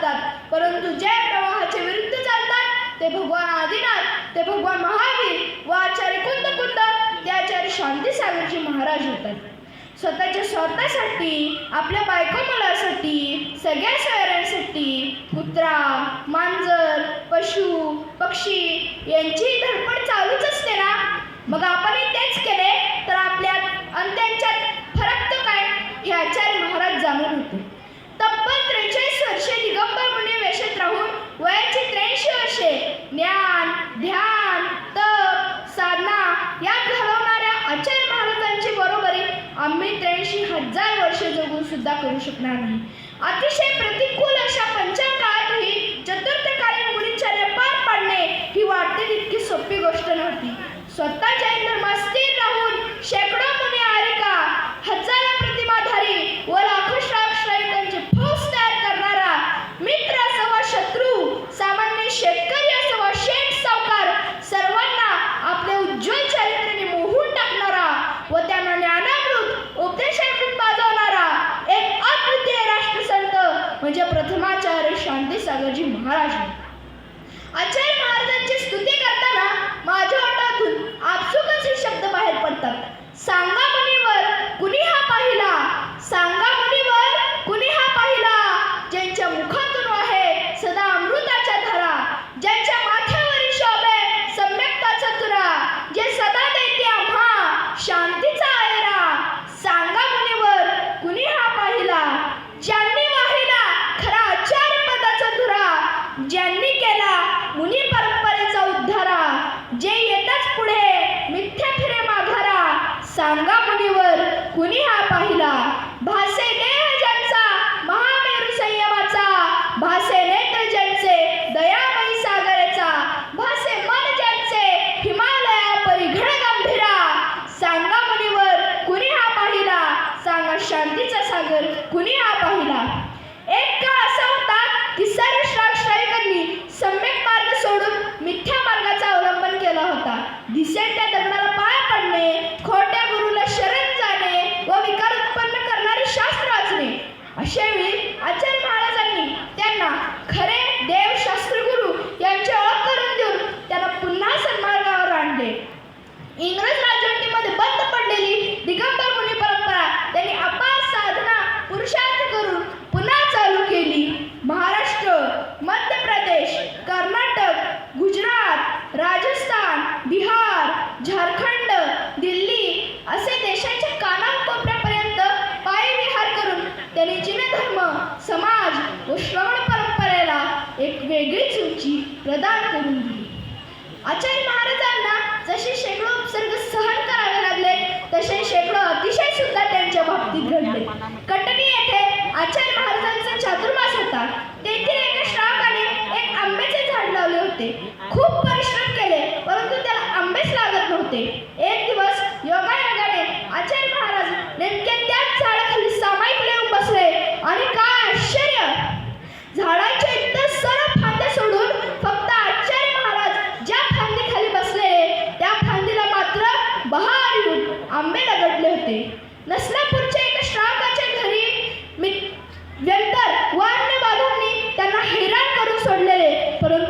चालतात. परंतु जे प्रवाहाच्या विरुद्ध चालतात ते भगवान आदिनाथ ते भगवान महावीर व आचार्य कुंद कुंद ते आचार्य शांती सागरजी महाराज होतात. स्वतःच्या स्वार्थासाठी आपल्या बायको मुलासाठी सगळ्या सोयऱ्यांसाठी कुत्रा मांजर पशु पक्षी यांची धडपड चालूच असते ना? मग शकणार नाही. अतिशय प्रति म्हणजे प्रथमाचार्य शांती सागरजी महाराज आचार्य महाराजांची स्तुती करताना माझ्या ओठातून आपसुकच हे शब्द बाहेर पडतात. सांगा मुनीवर कुणी हा पाहिला? सांगा मुनीवर कुणी हा पाहिला? ज्यांच्या मुखातून आहे सदा अमृताच्या धारा. ज्यांच्या माथ्यावरील शोभे सम्यक्ताचा तुरा. जे सदा देते आम्हा शांती अंगापुडीवर कुणी हा पाहिला? भासे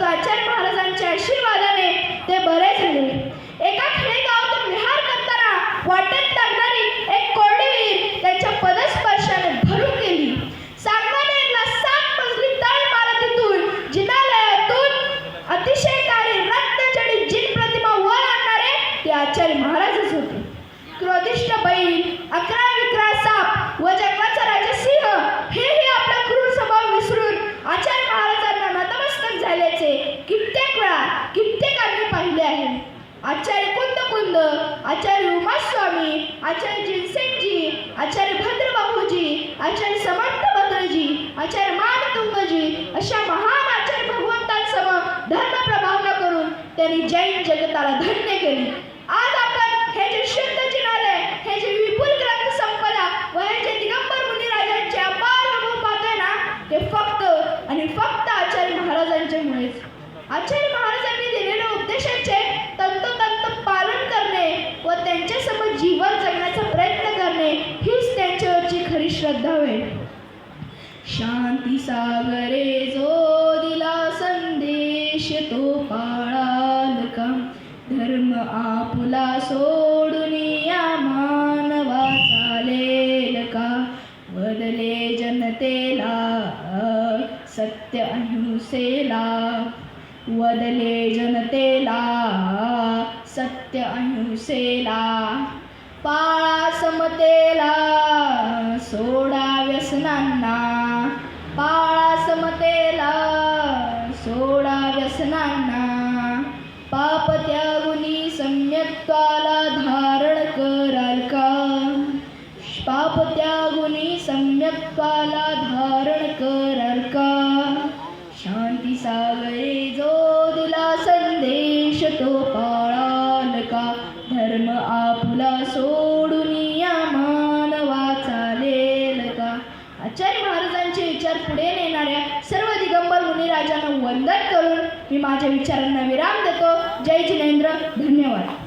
प्राचार्य महाराजांच्या आशीर्वादाने ते बरेच आचार्य जिनसेन जी आचार्य सागरे जो दिला संदेश तो पाळाल का धर्म आपुला सोडून या मानवा चालेल का बदले जनतेला सत्य अहिंसेला. वदले जनतेला सत्य अहिंसेला. पाळा समतेला सोडा व्यसनांना. पाप त्यागुनी धारण कराल का? शांती सागरे जो दिला संदेश तो पाळाल का? धर्म आपुला सोडून या मानवा चालेल का? आचार्य महाराजांचे विचार पुढे नेणाऱ्या सर्व दिगंबर मुनी राजांना वंदन करून मी माझ्या विचारांना विराम देतो. जय जिनेंद्र. धन्यवाद.